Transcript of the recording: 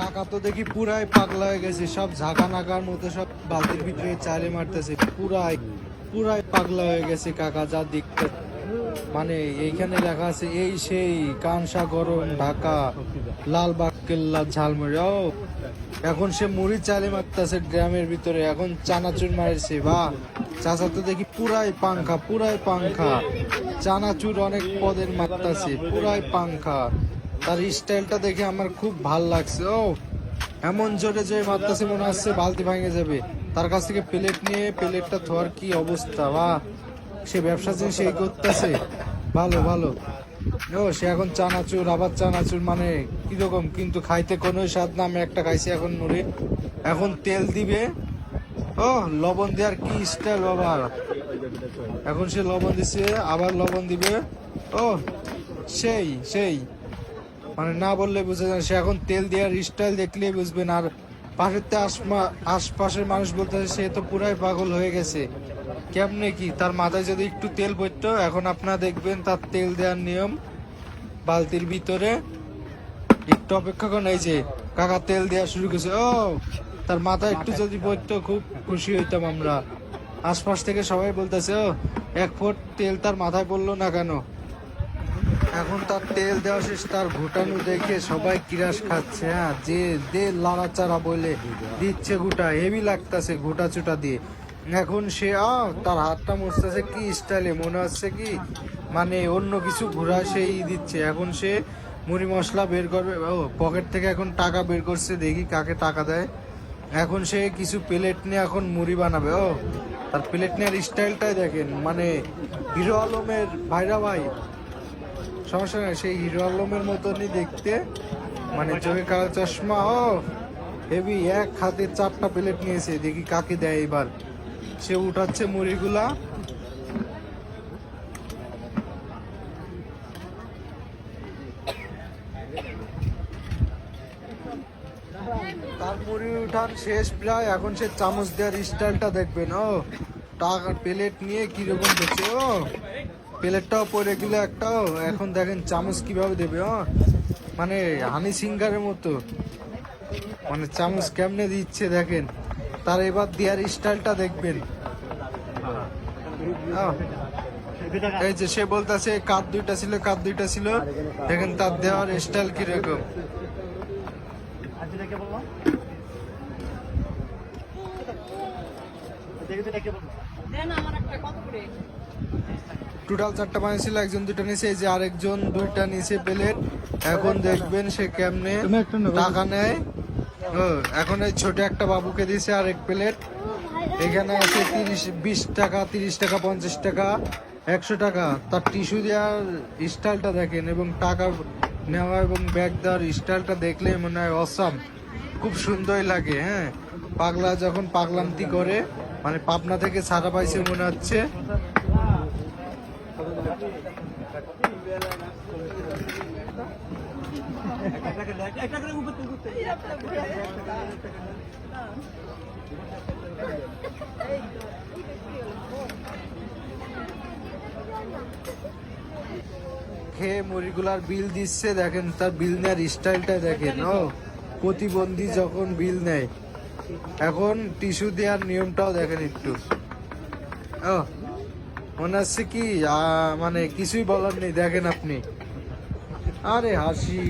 কাকা তো দেখি পুরাই পাগলা হয়ে গেছে। সব ঝাঁকা নাকার মতো সব বালতির ভিতরে চালে মারতেছে। পুরাই পুরাই পাগলা হয়ে গেছে কাকা, যা দেখতে। মানে এইখানে লেখা আছে, এই সেই কানসা গরম ঢাকা লালবাগ কেল্লা ঝালমুড়ি। ও, এখন সে মুড়ি চালে মারতেছে গ্রামের ভিতরে। এখন চানাচুর মারছে, বা, চাচা তো দেখি পুরাই পাংখা পুরাই পাংখা। চানাচুর অনেক পদের মারতাছে, পুরাই পাংখা। তার স্টাইলটা দেখে আমার খুব ভালো লাগছে। ও, এমন জোরে যে মারতাছে মনে হচ্ছে বালতি ভাঙে যাবে। তার কাছ থেকে প্লেট নিয়ে প্লেটটা ধোয়ার কি অবস্থা? বা, সে ব্যবসা যে সেই করতেছে? ভালো ভালো। ও, সে এখন চানাচুর, আবার চানাচুর মানে কীরকম? কিন্তু খাইতে কোনো স্বাদ না, আমি একটা খাইছি এখন মুড়ি এখন তেল দিবে। ও, লবণ দেওয়ার কি স্টাইল বাবা এখন সে লবণ দিছে, আবার লবণ দিবে। ও, সেই সেই। মানে না বললে বুঝে যান সে এখন তেল দেওয়ার স্টাইল দেখলেই বুঝবেন। আর পাশের তে আসমা- আশপাশের মানুষ বলতে সে তো পুরাই পাগল হয়ে গেছে। কেমনে কি? তার মাথায় যদি একটু তেল পড়তো, এখন আপনারা দেখবেন তার তেল দেওয়ার নিয়ম বালতির ভিতরে। একটু অপেক্ষা করেন, এই যে কাকা তেল দেওয়া শুরু করেছে। ও, তার মাথায় একটু যদি পড়তো, খুব খুশি হইতাম আমরা। আশপাশ থেকে সবাই বলতেছে, ও, এক ফুট তেল তার মাথায় পড়ল না কেন? এখন তার তেল দেওয়া শেষ, তার ঘুটানো দেখে সবাই কিরাস খাচ্ছে হ্যাঁ? যে দে লাড়াচাড়া বলে দিচ্ছে ঘুটা, হেভি লাগতাছে ঘুটা চুটা দিয়ে। এখন সে আ তার হাতটা মুছতেছে কি স্টাইলে, মনে হচ্ছে কি? মানে অন্য কিছু ঘোরা সেই দিচ্ছে। এখন সে মুড়ি মশলা বের করবে, ও, পকেট থেকে এখন টাকা বের করছে, দেখি কাকে টাকা দেয়। এখন সে কিছু প্লেট নিয়ে এখন মুড়ি বানাবে, ও। তার প্লেট নেওয়ার স্টাইলটাই দেখেন মানে হিরো আলমের ভাইরা ভাই। সমস্যা নাই, সেই হিরো আলমের মতনই দেখতে। মানে চোখে কালো চশমা, ও, হেভি, এক হাতে চারটা প্লেট নিয়েছে, দেখি কাকে দেয় এবার। সে উঠাচ্ছে মুড়িগুলা। তার মুড়ি উঠান শেষ প্রায়, এখন সে চামচ দেওয়ার স্টাইলটা দেখবেন, ও। টাকার প্লেট নিয়ে কীরকম দেখছে, ও। প্লেটটাও পরে গেলে একটাও। এখন দেখেন চামচ কীভাবে দেবে মানে হানি সিঙ্গারের মতো। মানে চামচ কেমনে দিচ্ছে দেখেন। তার এবার দেওয়ার স্টাইলটা দেখবেন। এই যে সে বলতেছে কাপ দুইটা ছিল কাপ দুইটা ছিল। দেখেন তার দেওয়ার স্টাইল কীরকম। টোটাল চারটা পানি বানিয়েছিল একজন দুইটা নিচে এই যে আরেকজন দুইটা নিচে প্লেট। এখন দেখবেন সে কেমনে টাকা নেয়। ও এখন এই ছোট একটা বাবুকে দিয়েছে আরেক প্লেট। এখানে আছে তিরিশ বিশ টাকা তিরিশ টাকা পঞ্চাশ টাকা একশো টাকা। তার টিস্যু দেওয়ার স্টাইলটা দেখেন এবং টাকা নেওয়া এবং ব্যাগ দেওয়ার স্টাইলটা দেখলে মনে হয় অসাম। খুব সুন্দরই লাগে হ্যাঁ। পাগলা যখন পাগলামতি করে মানে পাবনা থেকে ছাড়া পাইছে মনে হচ্ছে। খেয়ে মুড়িগুলার বিল দিচ্ছে, দেখেন তার বিল নেওয়ার স্টাইলটা দেখেন, ও। প্রতিবন্ধী যখন বিল নেয়, এখন টিস্যু দেওয়ার নিয়মটাও দেখেন একটু। ও। মনে হচ্ছে কি মানে কিছুই বলার নেই দেখেন আপনি। আরে হাসি।